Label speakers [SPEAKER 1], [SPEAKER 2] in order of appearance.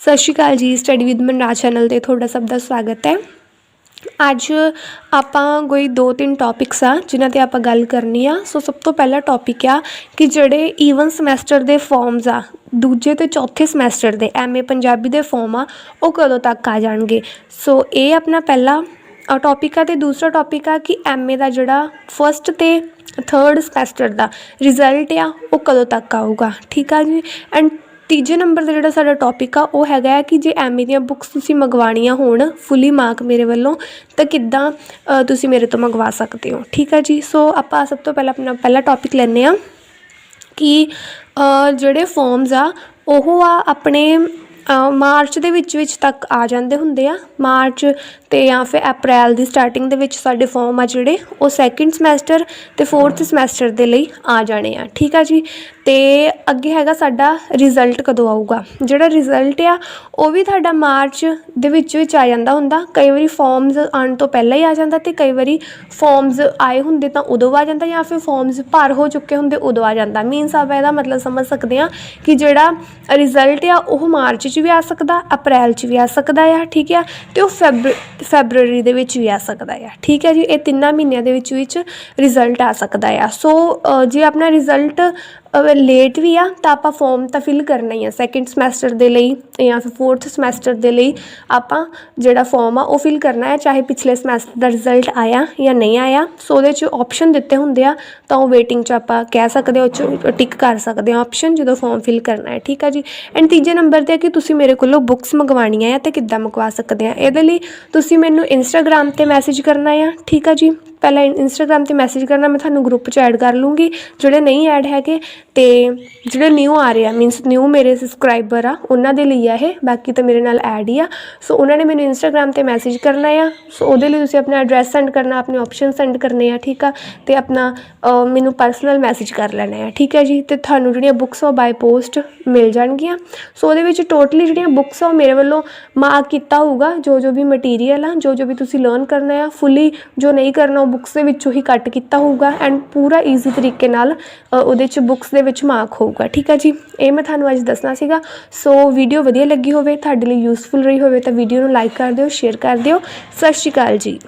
[SPEAKER 1] ਸਤਿ ਸ਼੍ਰੀ ਅਕਾਲ ਜੀ study with Manraj channel ਤੇ ਤੁਹਾਡਾ ਸਭ ਦਾ ਸਵਾਗਤ ਹੈ। ਅੱਜ ਆਪਾਂ ਕੋਈ ਦੋ ਤਿੰਨ ਟੌਪਿਕਸ ਆ, ਜਿਨ੍ਹਾਂ ਤੇ ਆਪਾਂ ਗੱਲ ਕਰਨੀ ਆ। ਸੋ ਸਭ ਤੋਂ ਪਹਿਲਾ ਟੌਪਿਕ ਆ ਕਿ ਜਿਹੜੇ ਈਵਨ ਸਮੈਸਟਰ ਦੇ ਫਾਰਮਸ ਆ, ਦੂਜੇ ਤੇ ਚੌਥੇ ਸਮੈਸਟਰ ਦੇ ਐਮਏ ਪੰਜਾਬੀ ਦੇ ਫਾਰਮ ਆ, ਉਹ ਕਦੋਂ ਤੱਕ ਆ ਜਾਣਗੇ? ਸੋ ਇਹ ਆਪਣਾ ਪਹਿਲਾ ਟੌਪਿਕ ਆ ਤੇ ਦੂਸਰਾ ਟੌਪਿਕ ਆ ਕਿ ਐਮਏ ਦਾ ਜਿਹੜਾ ਫਸਟ ਤੇ ਥਰਡ ਸਮੈਸਟਰ ਦਾ ਰਿਜ਼ਲਟ ਆ, ਉਹ ਕਦੋਂ ਤੱਕ ਆਊਗਾ? ਠੀਕ ਆ ਜੀ? ਐਂਡ ਤੀਜੇ ਨੰਬਰ ਦਾ ਜਿਹੜਾ ਸਾਡਾ ਟੌਪਿਕ ਆ, ਉਹ ਹੈਗਾ ਹੈ ਕਿ ਜੇ ਐਮਏ ਦੀਆਂ ਬੁੱਕਸ ਤੁਸੀਂ ਮੰਗਵਾਉਣੀਆਂ ਹੋਣ ਫੁੱਲੀ ਮਾਰਕ ਮੇਰੇ ਵੱਲੋਂ, ਤਾਂ ਕਿੱਦਾਂ ਤੁਸੀਂ ਮੇਰੇ ਤੋਂ ਮੰਗਵਾ ਸਕਦੇ ਹੋ? ਠੀਕ ਆ ਜੀ? ਸੋ ਆਪਾਂ ਸਭ ਤੋਂ ਪਹਿਲਾਂ ਆਪਣਾ ਪਹਿਲਾ ਟੌਪਿਕ ਲੈਂਦੇ ਆ ਕਿ ਜਿਹੜੇ ਫਾਰਮਸ ਆ, ਉਹ ਆ ਆਪਣੇ ਮਾਰਚ ਦੇ ਵਿੱਚ ਵਿੱਚ ਤੱਕ ਆ ਜਾਂਦੇ ਹੁੰਦੇ ਆ। ਮਾਰਚ ਤੇ ਜਾਂ ਫਿਰ ਅਪ੍ਰੈਲ ਦੀ ਸਟਾਰਟਿੰਗ ਦੇ ਵਿੱਚ ਸਾਡੇ ਫਾਰਮ ਆ ਜਿਹੜੇ, ਉਹ ਸੈਕਿੰਡ ਸਮੈਸਟਰ ਤੇ ਫੋਰਥ ਸਮੈਸਟਰ ਦੇ ਲਈ ਆ ਜਾਣੇ ਆ, ਠੀਕ ਆ ਜੀ? ਤੇ ਅੱਗੇ ਹੈਗਾ ਸਾਡਾ ਰਿਜ਼ਲਟ ਕਦੋਂ ਆਊਗਾ? ਜਿਹੜਾ ਰਿਜ਼ਲਟ ਆ, ਉਹ ਵੀ ਤੁਹਾਡਾ ਮਾਰਚ ਦੇ ਵਿੱਚ ਵਿੱਚ ਆ ਜਾਂਦਾ ਹੁੰਦਾ। ਕਈ ਵਾਰੀ ਫਾਰਮਸ ਆਉਣ ਤੋਂ ਪਹਿਲਾਂ ਹੀ ਆ ਜਾਂਦਾ ਤੇ ਕਈ ਵਾਰੀ ਫਾਰਮਸ ਆਏ ਹੁੰਦੇ ਤਾਂ ਉਦੋਂ ਆ ਜਾਂਦਾ ਜਾਂ ਫਿਰ ਫਾਰਮਸ ਭਰ ਹੋ ਚੁੱਕੇ ਹੁੰਦੇ ਉਦੋਂ ਆ ਜਾਂਦਾ। ਮੀਨਸ ਆਪਾਂ ਇਹਦਾ ਮਤਲਬ ਸਮਝ ਸਕਦੇ ਆ ਕਿ ਜਿਹੜਾ ਰਿਜ਼ਲਟ ਆ, ਉਹ ਮਾਰਚ 'ਚ ਵੀ ਆ ਸਕਦਾ ਅਪ੍ਰੈਲ 'ਚ ਵੀ ਆ ਸਕਦਾ ਆ, ਠੀਕ ਆ? ਤੇ ਉਹ ਫੈਬ ਫੈਬਰੂਰੀ ਦੇ ਵਿੱਚ ਵੀ ਆ ਸਕਦਾ ਆ। ਠੀਕ ਹੈ ਜੀ, ਇਹ ਤਿੰਨਾਂ ਮਹੀਨਿਆਂ ਦੇ ਵਿੱਚ ਵਿੱਚ ਰਿਜ਼ਲਟ ਆ ਸਕਦਾ ਆ। ਸੋ ਜੇ ਆਪਣਾ ਰਿਜ਼ਲਟ ਅਗਰ ਲੇਟ ਵੀ ਆ, ਤਾਂ ਆਪਾਂ ਫਾਰਮ ਤਾਂ ਫਿਲ ਕਰਨਾ ਹੀ ਆ ਸੈਕਿੰਡ ਸਮੈਸਟਰ ਦੇ ਲਈ ਜਾਂ ਫਿਰ ਫੋਰਥ ਸਮੈਸਟਰ ਦੇ ਲਈ ਆਪਾਂ ਜਿਹੜਾ ਫਾਰਮ ਆ, ਉਹ ਫਿਲ ਕਰਨਾ ਹੈ, ਚਾਹੇ ਪਿਛਲੇ ਸਮੈਸਟਰ ਦਾ ਰਿਜ਼ਲਟ ਆਇਆ ਜਾਂ ਨਹੀਂ ਆਇਆ। ਸੋ ਉਹਦੇ 'ਚ ਆਪਸ਼ਨ ਦਿੱਤੇ ਹੁੰਦੇ ਆ, ਤਾਂ ਉਹ ਵੇਟਿੰਗ 'ਚ ਆਪਾਂ ਕਹਿ ਸਕਦੇ ਹਾਂ, ਉਹ 'ਚ ਟਿਕ ਕਰ ਸਕਦੇ ਹਾਂ ਆਪਸ਼ਨ ਜਦੋਂ ਫਾਰਮ ਫਿਲ ਕਰਨਾ ਹੈ, ਠੀਕ ਆ ਜੀ? ਐਂਡ ਤੀਜੇ ਨੰਬਰ ਤੇ ਹੈ ਕਿ ਤੁਸੀਂ ਮੇਰੇ ਕੋਲੋਂ ਬੁੱਕਸ ਮੰਗਵਾਉਣੀਆਂ ਆ ਤੇ ਕਿੱਦਾਂ ਮੰਗਵਾ ਸਕਦੇ ਆ? ਇਹਦੇ ਲਈ ਤੁਸੀਂ ਮੈਨੂੰ ਇੰਸਟਾਗ੍ਰam ਤੇ ਮੈਸੇਜ ਕਰਨਾ ਆ, ਠੀਕ ਆ ਜੀ? ਪਹਿਲਾਂ ਇੰਸਟਾਗ੍ਰam ਤੇ ਮੈਸੇਜ ਕਰਨਾ, ਮੈਂ ਤੁਹਾਨੂੰ ਗਰੁੱਪ 'ਚ ਐਡ ਕਰ ਲੂੰਗੀ। ਜਿਹੜੇ ਨਹੀਂ ਐਡ ਹੈਗੇ ਤੇ ਜਿਹੜੇ ਨਿਊ ਆ ਰਹੇ ਆ ਮੀਨਸ ਨਿਊ ਮੇਰੇ ਸਬਸਕ੍ਰਾਈਬਰ ਆ, ਉਹਨਾਂ ਦੇ ਲਈ ਆ ਇਹ, ਬਾਕੀ ਤਾਂ ਮੇਰੇ ਨਾਲ ਐਡ ਹੀ ਆ। ਸੋ ਉਹਨਾਂ ਨੇ ਮੈਨੂੰ ਇੰਸਟਾਗ੍ਰam ਤੇ ਮੈਸੇਜ ਕਰਨਾ ਆ। ਸੋ ਉਹਦੇ ਲਈ ਤੁਸੀਂ ਆਪਣਾ ਐਡਰੈਸ ਸੈਂਡ ਕਰਨਾ, ਆਪਣੇ ਆਪਸ਼ਨ ਸੈਂਡ ਕਰਨੇ ਆ, ਠੀਕ ਆ? ਤੇ ਆਪਣਾ ਮੈਨੂੰ ਪਰਸਨਲ ਮੈਸੇਜ ਕਰ ਲੈਣਾ ਆ, ਠੀਕ ਹੈ ਜੀ? ਤੇ ਤੁਹਾਨੂੰ ਜਿਹੜੀਆਂ ਬੁੱਕਸ ਉਹ ਬਾਈ ਪੋਸਟ ਮਿਲ ਜਾਣਗੀਆਂ। ਸੋ ਉਹਦੇ ਵਿੱਚ ਟੋਟਲੀ ਜਿਹੜੀਆਂ ਬੁੱਕਸ ਆ ਉਹ ਮੇਰੇ ਵੱਲੋਂ ਮਾਰਕ ਕੀਤਾ ਹੋਊਗਾ ਜੋ ਜੋ ਵੀ ਮਟੀਰੀਅਲ ਆ ਜੋ ਜੋ ਵੀ ਤੁਸੀਂ ਲਰਨ ਕਰਨਾ ਆ ਫੁੱਲੀ ਜੋ ਨਹੀਂ ਕਰਨਾ ਬੁੱਕਸ ਦੇ ਵਿੱਚੋਂ ਹੀ ਕੱਟ ਕੀਤਾ ਹੋਊਗਾ ਐਂਡ ਪੂਰਾ ਈਜ਼ੀ ਤਰੀਕੇ ਨਾਲ ਉਹਦੇ ਚ ਬੁੱਕਸ ਦੇ ਵਿੱਚ ਮਾਰਕ ਹੋਊਗਾ, ਠੀਕ ਆ ਜੀ? ਇਹ ਮੈਂ ਤੁਹਾਨੂੰ ਅੱਜ ਦੱਸਣਾ ਸੀਗਾ। ਸੋ ਵੀਡੀਓ ਵਧੀਆ ਲੱਗੀ ਹੋਵੇ, ਤੁਹਾਡੇ ਲਈ ਯੂਸਫੁਲ ਰਹੀ ਹੋਵੇ ਤਾਂ ਵੀਡੀਓ ਨੂੰ ਲਾਈਕ ਕਰ ਦਿਓ ਸ਼ੇਅਰ ਕਰ ਦਿਓ। ਸਤਿ ਸ਼੍ਰੀ ਅਕਾਲ ਜੀ।